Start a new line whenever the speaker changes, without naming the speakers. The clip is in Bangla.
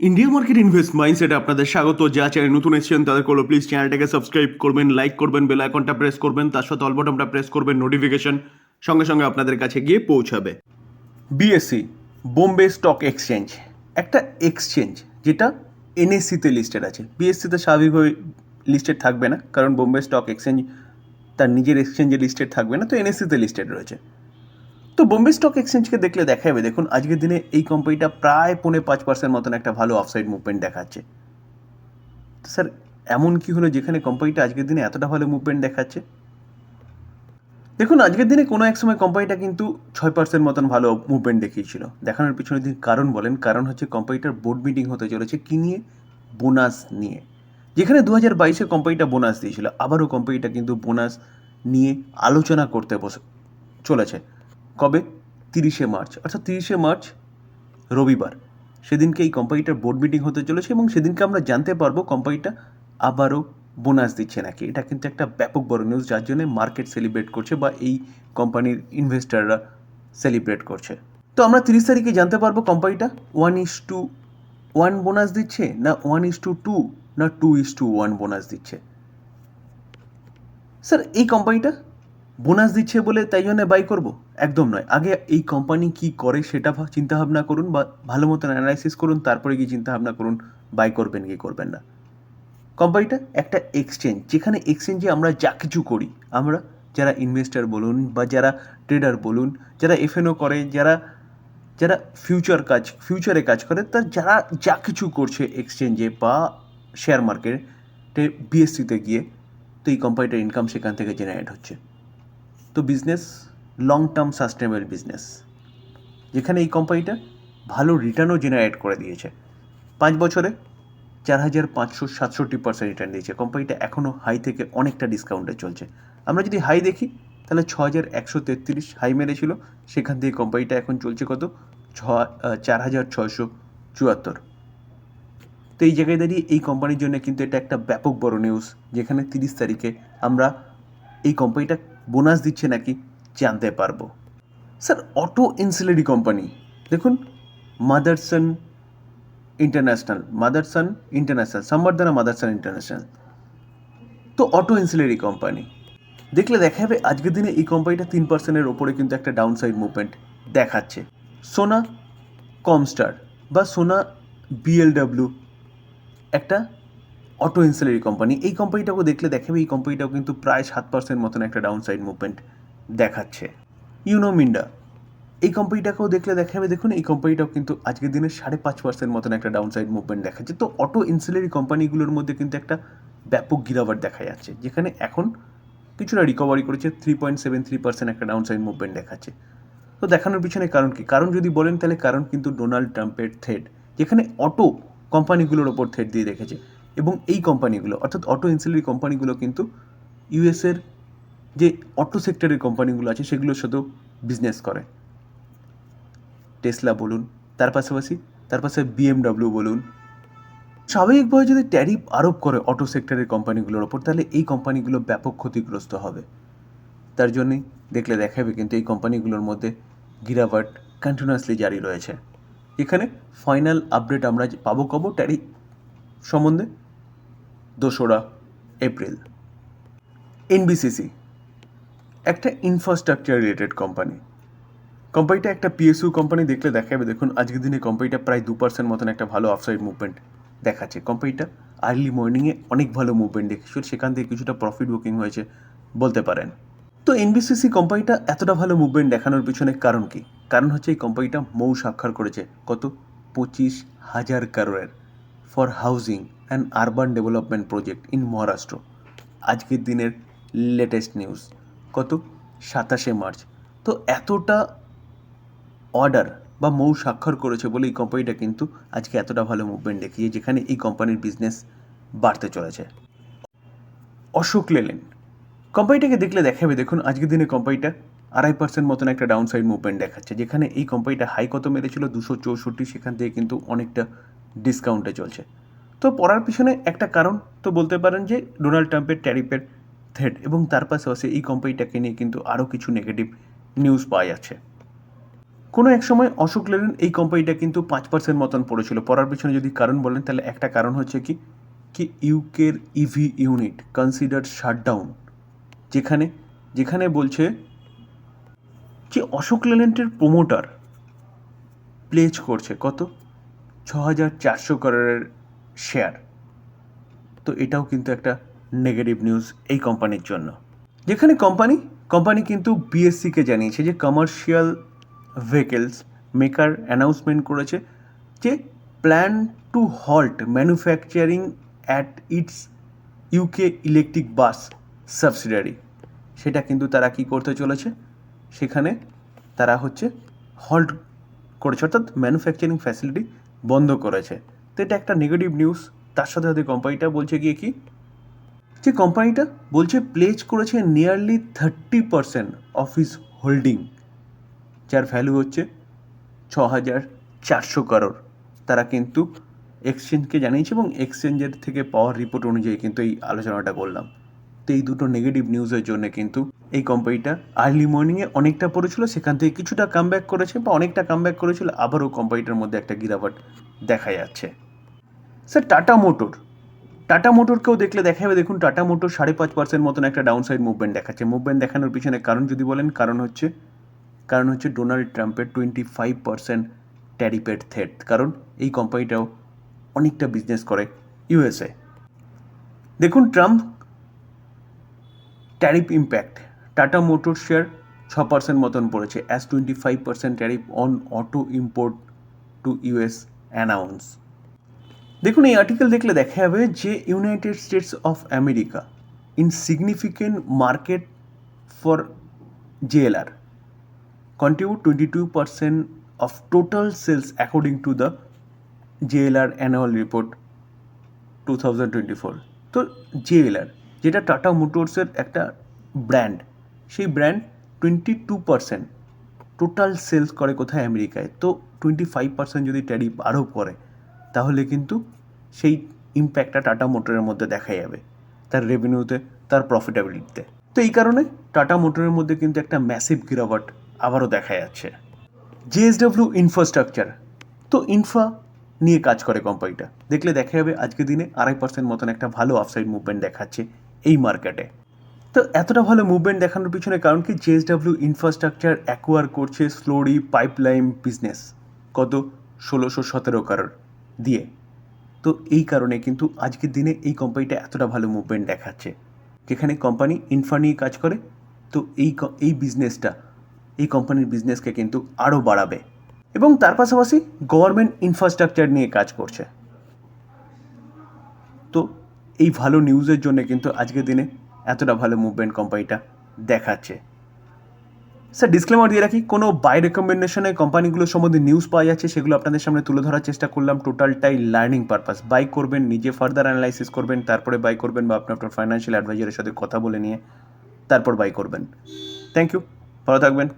ইন্ডিয়া মার্কেট ইনভেস্ট মাইন্ডসেটে আপনাদের স্বাগত। যা চ্যানেল নতুন এসেছেন তাদের করল প্লিজ চ্যানেলটাকে সাবস্ক্রাইব করবেন লাইক করবেন বেল আইকনটা প্রেস করবেন, তার সাথে অল বটনটা প্রেস করবেন নোটিফিকেশন সঙ্গে সঙ্গে আপনাদের কাছে গিয়ে পৌঁছাবে। বিএসসি বোম্বে স্টক এক্সচেঞ্জ একটা এক্সচেঞ্জ যেটা এনএসসিতে লিস্টেড আছে। বিএসসিতে স্বাভাবিকভাবে লিস্টেড থাকবে না, কারণ বোম্বে স্টক এক্সচেঞ্জ তার নিজের এক্সচেঞ্জে লিস্টেড থাকবে না, তো এনএসসিতে লিস্টেড রয়েছে। তো বোম্বে স্টক এক্সচেঞ্জকে দেখলে দেখা যাবে দেখুন, আজকের দিনে এই কোম্পানিটা প্রায় পৌনে পাঁচ পার্সেন্ট মতন একটা ভালো অফসাইড মুভমেন্ট দেখাচ্ছে। তো স্যার এমন কি হলো যেখানে কোম্পানিটা আজকের দিনে এতটা ভালো মুভমেন্ট দেখাচ্ছে? দেখুন, আজকের দিনে কোনো এক সময় কোম্পানিটা কিন্তু ছয় পার্সেন্ট মতন ভালো মুভমেন্ট দেখিয়েছিল। দেখানোর পিছনে যদি কারণ বলেন, কারণ হচ্ছে কোম্পানিটার বোর্ড মিটিং হতে চলেছে কি নিয়ে? বোনাস নিয়ে। যেখানে দু হাজার বাইশে কোম্পানিটা বোনাস দিয়েছিল, আবারও কোম্পানিটা কিন্তু বোনাস নিয়ে আলোচনা করতে বসে চলেছে। কবে? তিরিশে মার্চ। অর্থাৎ তিরিশে মার্চ রবিবার। সেদিনকে এই কোম্পানিটার বোর্ড মিটিং হতে চলেছে এবং সেদিনকে আমরা জানতে পারব কোম্পানিটা আবারও বোনাস দিচ্ছে নাকি। এটা কিন্তু একটা ব্যাপক বড় নিউজ যার জন্য মার্কেট সেলিব্রেট করছে বা এই কোম্পানির ইনভেস্টাররা সেলিব্রেট করছে। তো আমরা তিরিশ তারিখে জানতে পারব কোম্পানিটা one is two one bonus দিচ্ছে না ওয়ান ইস টু টু না two is two one bonus দিচ্ছে? স্যার এই কোম্পানিটা বোনাস দিচ্ছে বলে তাই জন্য বাই করব? একদম নয়। আগে এই কোম্পানি কি করে সেটা চিন্তা ভাবনা করুন বা ভালো মতন অ্যানালাইসিস করুন, তারপরে গিয়ে চিন্তা ভাবনা করুন বাই করবেন কি করবেন না। কোম্পানিটা একটা এক্সচেঞ্জ যেখানে এক্সচেঞ্জে আমরা যা কিছু করি, আমরা যারা ইনভেস্টার বলুন বা যারা ট্রেডার বলুন, যারা এফএনও করে, যারা যারা ফিউচার কাজ ফিউচারে কাজ করে তার যারা যা কিছু করছে এক্সচেঞ্জে বা শেয়ার মার্কেটে বিএসসিতে গিয়ে, তো এই কোম্পানিটার ইনকাম সেখান থেকে জেনারেট হচ্ছে। তো business long term sustainable business যেখানে এই কোম্পানিটা ভালো রিটার্নও জেনারেট করে দিয়েছে। পাঁচ বছরে চার হাজার পাঁচশো সাতষট্টি পার্সেন্ট রিটার্ন দিয়েছে। কোম্পানিটা এখনও হাই থেকে অনেকটা ডিসকাউন্টে চলছে। আমরা যদি হাই দেখি, তাহলে ছ হাজার একশো তেত্রিশ হাই মেরেছিল। সেখান থেকে কোম্পানিটা এখন চলছে কত? ছ চার হাজার ছয়শো চুয়াত্তর। তো এই জায়গায় দাঁড়িয়ে এই কোম্পানির জন্য কিন্তু এটা একটা ব্যাপক বড় নিউজ যেখানে তিরিশ তারিখে আমরা এই কোম্পানিটা বোনাস দিচ্ছে নাকি জানতে পারব। স্যার, অটো ইনসিলারি কোম্পানি, দেখুন, Motherson international Motherson international Samvardhana Motherson international. তো অটো ইনসিলারি কোম্পানি, দেখলে দেখা যাবে আজকের দিনে এই কোম্পানিটা তিন পার্সেন্টের ওপরে কিন্তু একটা ডাউন সাইড মুভমেন্ট দেখাচ্ছে। সোনা কমস্টার বা সোনা বিএলডাব্লিউ, একটা অটো ইনসিলারি কোম্পানি এই কোম্পানিটাকেও দেখলে দেখাবে এই কোম্পানিটাও কিন্তু প্রায় সাত পার্সেন্ট মতন একটা ডাউন সাইড মুভমেন্ট দেখাচ্ছে ইউনো মিন্ডা এই কোম্পানিটাকেও দেখলে দেখাবে, দেখুন এই কোম্পানিটাও কিন্তু আজকের দিনে সাড়ে পাঁচ পার্সেন্ট মতন একটা ডাউন সাইড মুভমেন্ট দেখাচ্ছে। তো অটো ইনসিলারি কোম্পানিগুলোর মধ্যে কিন্তু একটা ব্যাপক গিরাবার দেখা যাচ্ছে, যেখানে এখন কিছুটা রিকভারি করেছে three point seven three percent একটা ডাউন সাইড মুভমেন্ট দেখাচ্ছে। তো দেখানোর পিছনে কারণ কি? কারণ যদি বলেন, তাহলে কারণ কিন্তু ডোনাল্ড ট্রাম্পের থ্রেড যেখানে অটো কোম্পানিগুলোর ওপর থ্রেড দিয়ে রেখেছে এবং এই কোম্পানিগুলো, অর্থাৎ অটো ইনসিলারি কোম্পানিগুলো কিন্তু ইউএসের যে অটো সেক্টরের কোম্পানিগুলো আছে সেগুলোর সাথেও বিজনেস করে। টেসলা বলুন, তার পাশাপাশি, তার পাশে বিএমডাব্লিউ বলুন। স্বাভাবিকভাবে যদি ট্যারিফ আরোপ করে অটো সেক্টরের কোম্পানিগুলোর ওপর, তাহলে এই কোম্পানিগুলো ব্যাপক ক্ষতিগ্রস্ত হবে। তার জন্যই দেখলে দেখাবে কিন্তু এই কোম্পানিগুলোর মধ্যে গিরাবাট কন্টিনিউয়াসলি জারি রয়েছে। এখানে ফাইনাল আপডেট আমরা পাবো কব ট্যারিফ সম্বন্ধে দোসরা এপ্রিল। এনবিসিসি একটা ইনফ্রাস্ট্রাকচার রিলেটেড কোম্পানি কোম্পানিটা একটা পিএসইউ কোম্পানি দেখলে দেখা যাবে দেখুন, আজকের দিনে কোম্পানিটা প্রায় দু পার্সেন্ট মতন একটা ভালো অফসাইড মুভমেন্ট দেখাচ্ছে। কোম্পানিটা আর্লি মর্নিংয়ে অনেক ভালো মুভমেন্ট দেখেছিল সেখান থেকে কিছুটা প্রফিট বুকিং হয়েছে বলতে পারেন। তো এনবিসিসি কোম্পানিটা এতটা ভালো মুভমেন্ট দেখানোর পিছনে কারণ কি? কারণ হচ্ছে এই কোম্পানিটা মৌ স্বাক্ষর করেছে কত? পঁচিশ হাজার কারোরের for housing and urban development project in Maharashtra. আজকের দিনের লেটেস্ট নিউজ কত? সাতাশে মার্চ। তো এতটা অর্ডার বা মৌ স্বাক্ষর করেছে বলে এই কোম্পানিটা কিন্তু আজকে এতটা ভালো মুভমেন্ট দেখিয়ে যেখানে এই কোম্পানির বিজনেস বাড়তে চলেছে। অশোক লেলেন কোম্পানিটাকে দেখলে দেখাবে, দেখুন, আজকের দিনে কোম্পানিটা আড়াই পার্সেন্ট মতন একটা ডাউন সাইড মুভমেন্ট দেখাচ্ছে, যেখানে এই কোম্পানিটা হাই কত মেরেছিল? দুশো চৌষট্টি, সেখান থেকে কিন্তু অনেকটা ডিসকাউন্টে চলছে। তো পড়ার পিছনে একটা কারণ তো বলতে পারেন যে ডোনাল্ড ট্রাম্পের ট্যারিফের থ্রেড এবং তার পাশাপাশি এই কোম্পানিটাকে নিয়ে কিন্তু আরও কিছু নেগেটিভ নিউজ পাওয়া যাচ্ছে। কোনো এক সময় অশোক লেলেন এই কোম্পানিটা কিন্তু পাঁচ পার্সেন্ট মতন পড়েছিল। পড়ার পিছনে যদি কারণ বলেন, তাহলে একটা কারণ হচ্ছে কি? কি ইউকের ইভি ইউনিট কনসিডার শাটডাউন যেখানে যেখানে বলছে যে অশোক লেল্যান্ডের প্রোমোটার প্লেজ করছে। কত? ছ হাজার চারশো করোড়ের শেয়ার। তো এটাও কিন্তু একটা নেগেটিভ নিউজ এই কোম্পানির জন্য। যেখানে কোম্পানি কোম্পানি কিন্তু বিএসসিকে জানিয়েছে যে কমার্শিয়াল ভেহিকেলস মেকার অ্যানাউন্সমেন্ট করেছে যে plan to halt manufacturing at its UK electric bus subsidiary সেটা কিন্তু তারা কি করতে চলেছে? সেখানে তারা হচ্ছে হল্ট করেছে, অর্থাৎ ম্যানুফ্যাকচারিং ফ্যাসিলিটি বন্ধ করেছে। তো এটা একটা নেগেটিভ নিউজ তার সাথে সাথে কোম্পানিটা বলছে গিয়ে কি? যে কোম্পানিটা বলছে প্লেজ করেছে nearly thirty percent of his holding যার ভ্যালু হচ্ছে ছ হাজার চারশো করোড় তারা কিন্তু এক্সচেঞ্জকে জানিয়েছে এবং এক্সচেঞ্জের থেকে পাওয়ার রিপোর্ট অনুযায়ী কিন্তু এই আলোচনাটা করলাম। তো এই দুটো নেগেটিভ নিউজের জন্য কিন্তু এই কোম্পানিটা আর্লি মর্নিংয়ে অনেকটা পড়েছিল, সেখান থেকে কিছুটা কামব্যাক করেছে বা অনেকটা কামব্যাক করেছিল, আবারও কোম্পানিটার মধ্যে একটা গিরাবাট দেখা যাচ্ছে। Sir, Tata motor. টাটা মোটরকেও দেখলে দেখা যাবে দেখুন টাটা মোটর সাড়ে পাঁচ পার্সেন্ট মতন একটা ডাউন সাইড মুভমেন্ট দেখাচ্ছে। মুভমেন্ট দেখানোর পিছনে কারণ যদি বলেন, কারণ হচ্ছে কারণ হচ্ছে ডোনাল্ড ট্রাম্পের টোয়েন্টি ফাইভ পার্সেন্ট ট্যারিপের থ্রেট কারণ এই কোম্পানিটাও অনেকটা বিজনেস করে ইউএসএ দেখুন Trump tariff impact Tata motor share ছ পার্সেন্ট মতন পড়েছে as twenty five percent tariff on auto import to US announce দেখুন, এই আর্টিকেল দেখলে দেখা যাবে যে United States of America in significant market for JLR contribute 22% of total sales according to the JLR annual report 2024 তো জেএলআর যেটা টাটা মোটরসের একটা ব্র্যান্ড সেই brand twenty two percent total sales করে কোথায়? আমেরিকায়। তো টোয়েন্টি ফাইভ পার্সেন্ট যদি ট্যারিফ আরও করে, তাহলে কিন্তু সেই ইম্প্যাক্টটা টাটা মোটরের মধ্যে দেখা যাবে, তার রেভিনিউতে তার প্রফিটেবিলিটিতে তো এই কারণে টাটা মোটরের মধ্যে কিন্তু একটা ম্যাসিভ গিরাবট আবারও দেখা যাচ্ছে। জেএসডব্লিউ ইনফ্রাস্ট্রাকচার তো ইনফ্রা নিয়ে কাজ করে কোম্পানিটা দেখলে দেখা যাবে আজকের দিনে আড়াই পার্সেন্ট মতন একটা ভালো আফসাইড মুভমেন্ট দেখাচ্ছে এই মার্কেটে তো এতটা ভালো মুভমেন্ট দেখানোর পিছনে কারণ কি জেএসডব্লিউ ইনফ্রাস্ট্রাকচার অ্যাকোয়ার করছে স্লোরি পাইপলাইন বিজনেস কত? ষোলোশো সতেরো কারোর দিয়ে। তো এই কারণে কিন্তু আজকের দিনে এই কোম্পানিটা এতটা ভালো মুভমেন্ট দেখাচ্ছে। যেখানে কোম্পানি ইনফ্রা নিয়ে কাজ করে, তো এই এই বিজনেসটা এই কোম্পানির বিজনেসকে কিন্তু আরও বাড়াবে। এবং তার পাশাপাশি গভর্নমেন্ট ইনফ্রাস্ট্রাকচার নিয়ে কাজ করছে। তো এই ভালো নিউজের জন্য কিন্তু আজকের দিনে এতটা ভালো মুভমেন্ট কোম্পানিটা দেখাচ্ছে। স্যার ডিসক্লেমার দিয়ে রাখি, কোনো বাই রেকমেন্ডেশনে কোম্পানিগুলোর সম্বন্ধে নিউজ পাওয়া যাচ্ছে, সেগুলো আপনাদের সামনে তুলে ধরার চেষ্টা করলাম টোটালটাই লার্নিং পারপাস বাই করবেন, নিজে ফার্দার অ্যানালাইসিস করবেন, তারপরে বাই করবেন বা আপনি আপনার ফাইন্যান্সিয়াল অ্যাডভাইজারের সাথে কথা বলে নিয়ে তারপর বাই করবেন। থ্যাংক ইউ ভালো থাকবেন।